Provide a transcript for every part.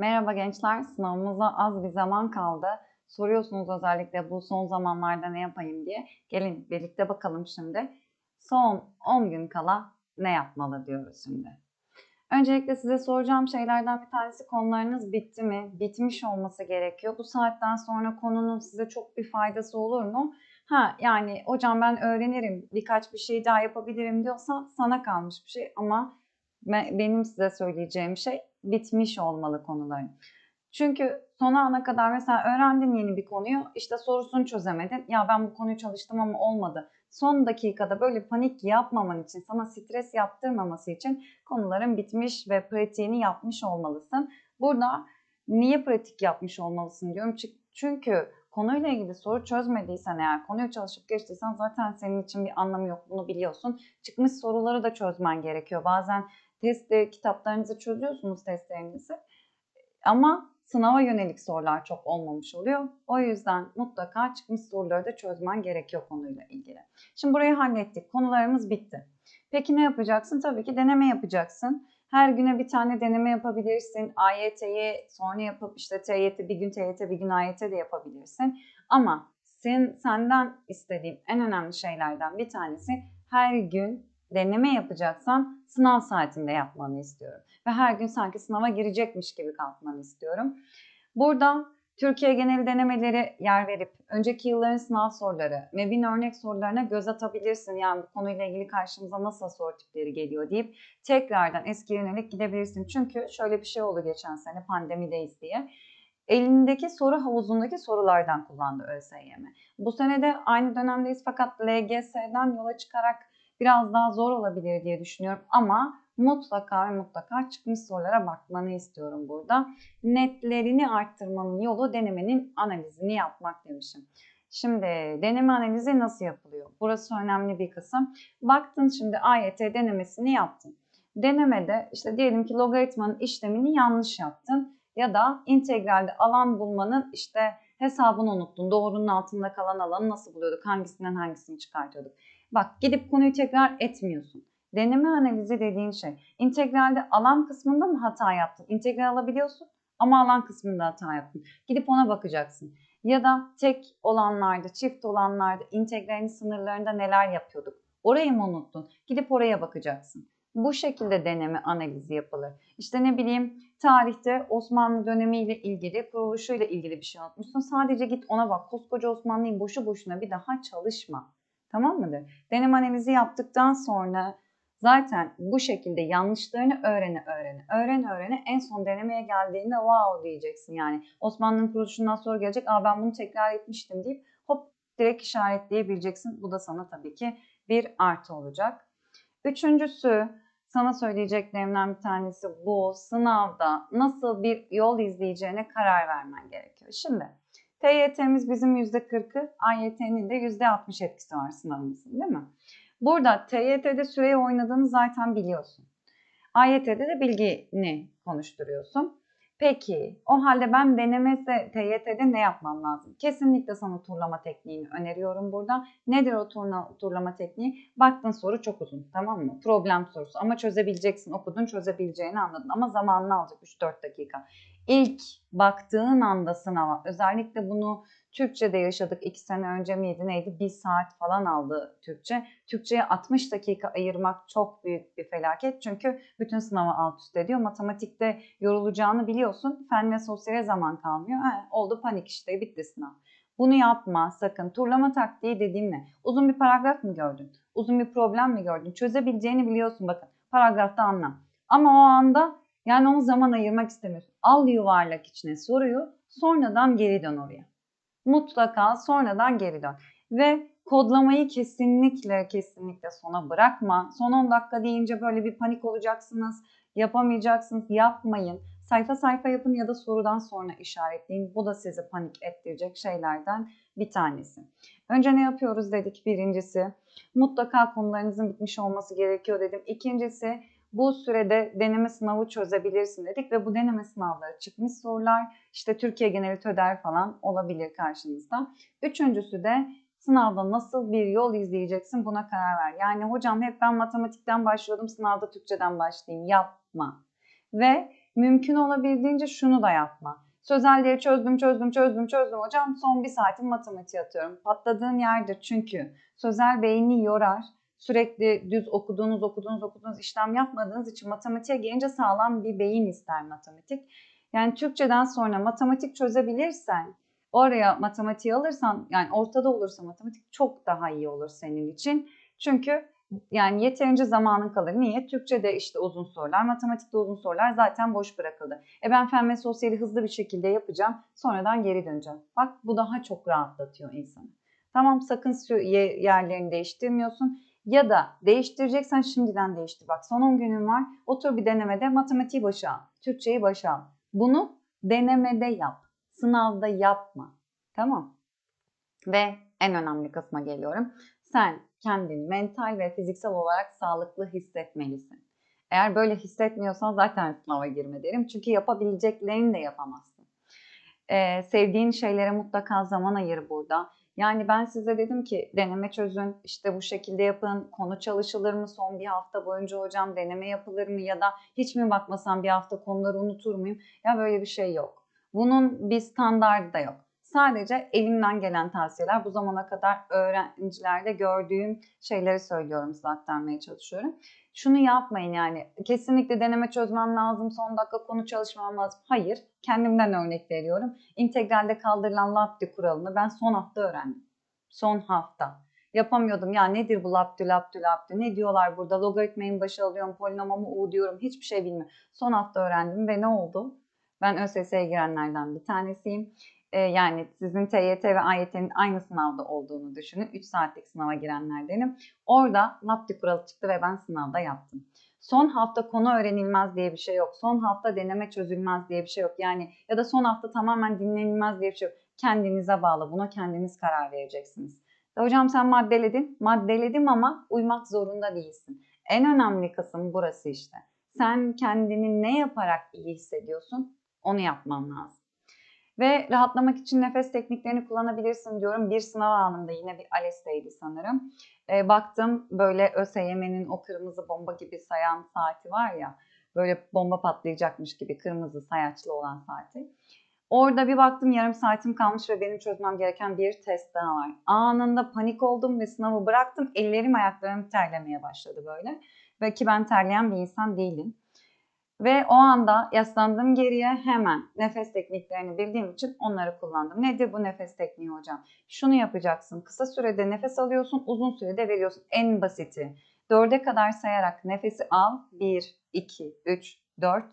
Merhaba gençler, sınavımıza az bir zaman kaldı. Soruyorsunuz özellikle bu son zamanlarda ne yapayım diye. Gelin birlikte bakalım şimdi. Son 10 gün kala ne yapmalı diyoruz şimdi. Öncelikle size soracağım şeylerden bir tanesi konularınız bitti mi? Bitmiş olması gerekiyor. Bu saatten sonra konunun size çok bir faydası olur mu? Ha yani hocam ben öğrenirim, birkaç bir şey daha yapabilirim diyorsan sana kalmış bir şey ama benim size söyleyeceğim şey bitmiş olmalı konuların. Çünkü son ana kadar mesela öğrendin yeni bir konuyu işte sorusunu çözemedin. Ya ben bu konuyu çalıştım ama olmadı. Son dakikada böyle panik yapmaman için, sana stres yaptırmaması için konuların bitmiş ve pratiğini yapmış olmalısın. Burada niye pratik yapmış olmalısın diyorum. Çünkü konuyla ilgili soru çözmediysen eğer, konuyu çalışıp geçtiysen zaten senin için bir anlamı yok. Bunu biliyorsun. Çıkmış soruları da çözmen gerekiyor. Bazen test kitaplarınızı çözüyorsunuz testlerinizi. Ama sınava yönelik sorular çok olmamış oluyor. O yüzden mutlaka çıkmış soruları da çözmen gerekiyor konuyla ilgili. Şimdi burayı hallettik. Konularımız bitti. Peki ne yapacaksın? Tabii ki deneme yapacaksın. Her güne bir tane deneme yapabilirsin. AYT'yi sonra yapıp işte TYT bir gün TYT bir gün AYT de yapabilirsin. Ama sen, senden istediğim en önemli şeylerden bir tanesi her gün deneme yapacaksan sınav saatinde yapmanı istiyorum. Ve her gün sanki sınava girecekmiş gibi kalkmanı istiyorum. Burada Türkiye genel denemeleri yer verip önceki yılların sınav soruları, MEB'in örnek sorularına göz atabilirsin. Yani bu konuyla ilgili karşımıza nasıl soru tipleri geliyor deyip tekrardan eski yönelik gidebilirsin. Çünkü şöyle bir şey oldu geçen sene pandemideyiz diye. Elindeki soru havuzundaki sorulardan kullandı ÖSYM. Bu sene de aynı dönemdeyiz fakat LGS'den yola çıkarak biraz daha zor olabilir diye düşünüyorum ama mutlaka ve mutlaka çıkmış sorulara bakmanı istiyorum burada. Netlerini arttırmanın yolu denemenin analizini yapmak demişim. Şimdi deneme analizi nasıl yapılıyor? Burası önemli bir kısım. Baktın şimdi AYT denemesini yaptın. Denemede işte diyelim ki logaritmanın işlemini yanlış yaptın ya da integralde alan bulmanın işte hesabını unuttun. Doğrunun altında kalan alanı nasıl buluyorduk? Hangisinden hangisini çıkartıyorduk? Bak gidip konuyu tekrar etmiyorsun. Deneme analizi dediğin şey. integralde alan kısmında mı hata yaptın? İntegral alabiliyorsun ama alan kısmında hata yaptın. Gidip ona bakacaksın. Ya da tek olanlarda, çift olanlarda integralin sınırlarında neler yapıyorduk? Orayı mı unuttun? Gidip oraya bakacaksın. Bu şekilde deneme analizi yapılır. İşte ne bileyim tarihte Osmanlı dönemiyle ilgili, kuruluşuyla ilgili bir şey unutmuşsun. Sadece git ona bak. Koskoca Osmanlı'yı boşu boşuna bir daha çalışma. Tamam mıdır? Deneme analizi yaptıktan sonra zaten bu şekilde yanlışlarını öğrene öğrene, öğrene öğrene en son denemeye geldiğinde wow diyeceksin yani. Osmanlı'nın kuruluşundan sonra gelecek, aa ben bunu tekrar etmiştim deyip hop direkt işaretleyebileceksin. Bu da sana tabii ki bir artı olacak. Üçüncüsü sana söyleyeceklerimden bir tanesi bu sınavda nasıl bir yol izleyeceğine karar vermen gerekiyor. Şimdi TYT'miz bizim %40'ı, AYT'nin de %60 etkisi var sınavımızın değil mi? Burada TYT'de süreyi oynadığını zaten biliyorsun. AYT'de de bilgini konuşturuyorsun. Peki o halde ben denemese TYT'de ne yapmam lazım? Kesinlikle sana turlama tekniğini öneriyorum burada. Nedir o turna, turlama tekniği? Baktın soru çok uzun tamam mı? Problem sorusu ama çözebileceksin. Okudun çözebileceğini anladın ama zamanını alacak 3-4 dakika ilk baktığın anda sınava özellikle bunu Türkçe'de yaşadık iki sene önce miydi neydi bir saat falan aldı Türkçe. Türkçe'ye 60 dakika ayırmak çok büyük bir felaket çünkü bütün sınavı alt üst ediyor. Matematikte yorulacağını biliyorsun fen ve sosyale zaman kalmıyor. He, oldu panik işte bitti sınav. Bunu yapma sakın. Turlama taktiği dediğim ne? Uzun bir paragraf mı gördün? Uzun bir problem mi gördün? Çözebileceğini biliyorsun bakın. Paragrafta anla. Ama o anda yani onu zaman ayırmak istemiyorsun. Al yuvarlak içine soruyu sonradan geri dön oraya. Mutlaka sonradan geri dön. Ve kodlamayı kesinlikle kesinlikle sona bırakma. Son 10 dakika deyince böyle bir panik olacaksınız. Yapamayacaksınız. Yapmayın. Sayfa sayfa yapın ya da sorudan sonra işaretleyin. Bu da sizi panik ettirecek şeylerden bir tanesi. Önce ne yapıyoruz dedik birincisi. Mutlaka konularınızın bitmiş olması gerekiyor dedim. İkincisi bu sürede deneme sınavı çözebilirsin dedik ve bu deneme sınavları çıkmış sorular işte Türkiye geneli TÖDER falan olabilir karşınızda. Üçüncüsü de sınavda nasıl bir yol izleyeceksin buna karar ver. Yani hocam hep ben matematikten başlıyordum sınavda Türkçeden başlayayım yapma. Ve mümkün olabildiğince şunu da yapma. Sözelleri çözdüm, çözdüm, çözdüm, çözdüm hocam. Son bir saatim matematiğe atıyorum. Patladığın yerdir çünkü. Sözel beyni yorar. Sürekli düz okuduğunuz, okuduğunuz, okuduğunuz işlem yapmadığınız için matematiğe gelince sağlam bir beyin ister matematik. Yani Türkçeden sonra matematik çözebilirsen, oraya matematiği alırsan, yani ortada olursa matematik çok daha iyi olur senin için. Çünkü yani yeterince zamanın kalır. Niye? Türkçe'de işte uzun sorular, matematikte uzun sorular zaten boş bırakıldı. E ben fen ve sosyali hızlı bir şekilde yapacağım, sonradan geri döneceğim. Bak bu daha çok rahatlatıyor insanı. Tamam sakın yerlerini değiştirmiyorsun. Ya da değiştireceksen şimdiden değiştir. Bak son 10 günün var. Otur bir denemede matematiği başa al. Türkçeyi başa al. Bunu denemede yap. Sınavda yapma. Tamam. Ve en önemli kısma geliyorum. Sen kendini mental ve fiziksel olarak sağlıklı hissetmelisin. Eğer böyle hissetmiyorsan zaten sınava girme derim. Çünkü yapabileceklerini de yapamazsın. Ee, sevdiğin şeylere mutlaka zaman ayır burada. Yani ben size dedim ki deneme çözün, işte bu şekilde yapın, konu çalışılır mı son bir hafta boyunca hocam, deneme yapılır mı ya da hiç mi bakmasam bir hafta konuları unutur muyum? Ya böyle bir şey yok. Bunun bir standardı da yok. Sadece elimden gelen tavsiyeler bu zamana kadar öğrencilerde gördüğüm şeyleri söylüyorum size aktarmaya çalışıyorum. Şunu yapmayın yani kesinlikle deneme çözmem lazım, son dakika konu çalışmam lazım. Hayır, kendimden örnek veriyorum. İntegralde kaldırılan lapti kuralını ben son hafta öğrendim. Son hafta. Yapamıyordum ya nedir bu lapti lapti lapti ne diyorlar burada logaritmayın başı alıyorum polinomamı u diyorum hiçbir şey bilmiyorum. Son hafta öğrendim ve ne oldu? Ben ÖSS'ye girenlerden bir tanesiyim. Ee, yani sizin TYT ve AYT'nin aynı sınavda olduğunu düşünün. 3 saatlik sınava girenlerdenim. Orada LAPTI kuralı çıktı ve ben sınavda yaptım. Son hafta konu öğrenilmez diye bir şey yok. Son hafta deneme çözülmez diye bir şey yok. Yani ya da son hafta tamamen dinlenilmez diye bir şey yok. Kendinize bağlı. Buna kendiniz karar vereceksiniz. Hocam sen maddeledin. Maddeledim ama uymak zorunda değilsin. En önemli kısım burası işte. Sen kendini ne yaparak iyi hissediyorsun? Onu yapman lazım. Ve rahatlamak için nefes tekniklerini kullanabilirsin diyorum. Bir sınav anında yine bir ALES'teydi sanırım. E, baktım böyle ÖSYM'nin o kırmızı bomba gibi sayan saati var ya. Böyle bomba patlayacakmış gibi kırmızı sayaçlı olan saati. Orada bir baktım yarım saatim kalmış ve benim çözmem gereken bir test daha var. Anında panik oldum ve sınavı bıraktım. Ellerim ayaklarım terlemeye başladı böyle. Ve ki ben terleyen bir insan değilim. Ve o anda yaslandım geriye hemen nefes tekniklerini bildiğim için onları kullandım. Nedir bu nefes tekniği hocam? Şunu yapacaksın. Kısa sürede nefes alıyorsun, uzun sürede veriyorsun. En basiti. Dörde kadar sayarak nefesi al. 1, 2, 3, 4.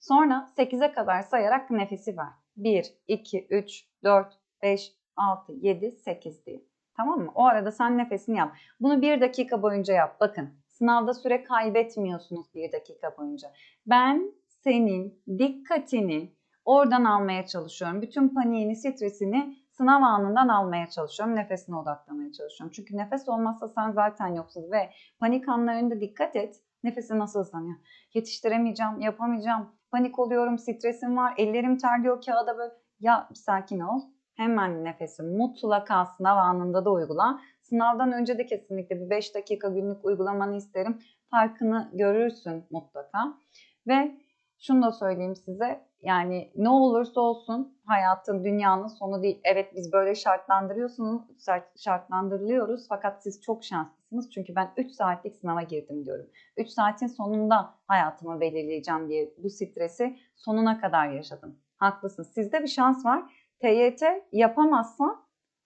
Sonra 8'e kadar sayarak nefesi ver. 1, 2, 3, 4, 5, 6, 7, 8 diye. Tamam mı? O arada sen nefesini yap. Bunu bir dakika boyunca yap. Bakın Sınavda süre kaybetmiyorsunuz bir dakika boyunca. Ben senin dikkatini oradan almaya çalışıyorum. Bütün paniğini, stresini sınav anından almaya çalışıyorum. Nefesine odaklamaya çalışıyorum. Çünkü nefes olmazsa sen zaten yoksun ve panik anlarında dikkat et. Nefesi nasıl hızlanıyor? Yetiştiremeyeceğim, yapamayacağım. Panik oluyorum, stresim var, ellerim terliyor kağıda böyle. Ya sakin ol. Hemen nefesi mutlaka sınav anında da uygula. Sınavdan önce de kesinlikle bir 5 dakika günlük uygulamanı isterim. Farkını görürsün mutlaka. Ve şunu da söyleyeyim size. Yani ne olursa olsun hayatın, dünyanın sonu değil. Evet biz böyle şartlandırıyorsunuz, şartlandırılıyoruz fakat siz çok şanslısınız. Çünkü ben 3 saatlik sınava girdim diyorum. 3 saatin sonunda hayatımı belirleyeceğim diye bu stresi sonuna kadar yaşadım. Haklısınız. Sizde bir şans var. TYT yapamazsa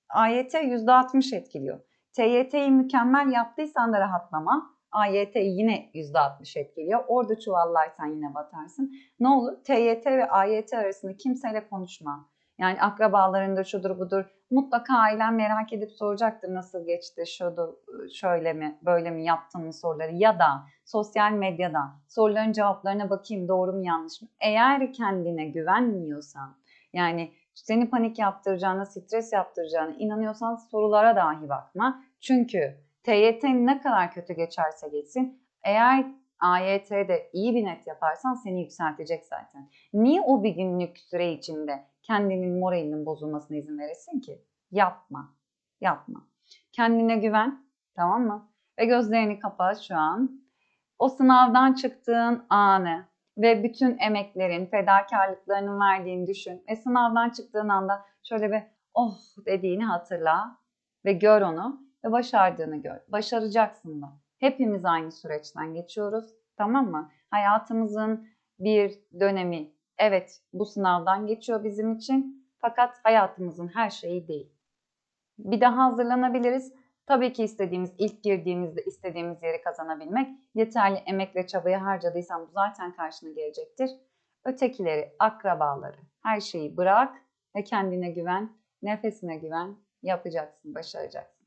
AYT %60 etkiliyor. TYT'yi mükemmel yaptıysan da rahatlama. AYT yine %60 etkiliyor. Orada çuvallarsan yine batarsın. Ne olur? TYT ve AYT arasında kimseyle konuşma. Yani akrabalarında şudur budur. Mutlaka ailen merak edip soracaktır nasıl geçti, şudur, şöyle mi, böyle mi yaptın mı soruları. Ya da sosyal medyada soruların cevaplarına bakayım doğru mu yanlış mı? Eğer kendine güvenmiyorsan, yani seni panik yaptıracağına, stres yaptıracağına inanıyorsan sorulara dahi bakma. Çünkü TYT ne kadar kötü geçerse geçsin eğer AYT'de iyi bir net yaparsan seni yükseltecek zaten. Niye o bir günlük süre içinde kendinin moralinin bozulmasına izin veresin ki? Yapma. Yapma. Kendine güven. Tamam mı? Ve gözlerini kapat şu an. O sınavdan çıktığın anı ve bütün emeklerin, fedakarlıklarının verdiğini düşün. Ve sınavdan çıktığın anda şöyle bir oh dediğini hatırla ve gör onu ve başardığını gör. Başaracaksın da. Hepimiz aynı süreçten geçiyoruz. Tamam mı? Hayatımızın bir dönemi evet bu sınavdan geçiyor bizim için fakat hayatımızın her şeyi değil. Bir daha hazırlanabiliriz. Tabii ki istediğimiz, ilk girdiğimizde istediğimiz yeri kazanabilmek. Yeterli emek ve çabayı harcadıysan bu zaten karşına gelecektir. Ötekileri, akrabaları, her şeyi bırak ve kendine güven, nefesine güven, yapacaksın, başaracaksın.